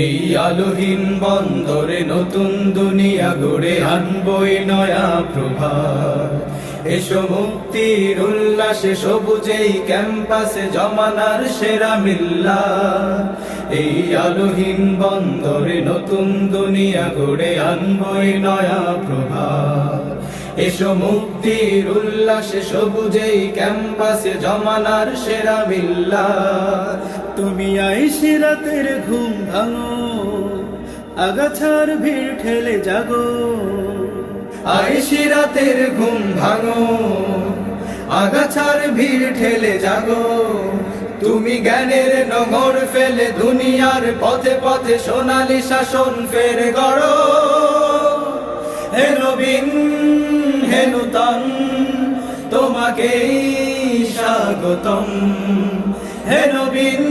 এই আলোহীন বন্দরে নতুন দুনিয়া গড়ে আনবই নয়া প্রভাত। এসো মুক্তির উল্লাসে সবুজেই ক্যাম্পাসে জমানার সেরা মিল্লা। এই আলোহীন বন্দরে নতুন দুনিয়া গড়ে আনবই নয়া প্রভাত। এসো মুক্তির উল্লাসে সবুজেই ক্যাম্পাসে জমানার সেরা মিল্লা। তুমি আইসি রাতের ঘুম ভাঙো, আগাছার ভিড় ঠেলে জাগো। আইসি রাতের ঘুম ভাঙো, আগাছার ভিড় ঠেলে জাগো। তুমি জ্ঞানের নগর ফেলে দুনিয়ার পথে পথে সোনালি শাসন ফের গড়ো। হে নবীন, হে নূতন, তোমাকেই স্বাগতম। হে নবীন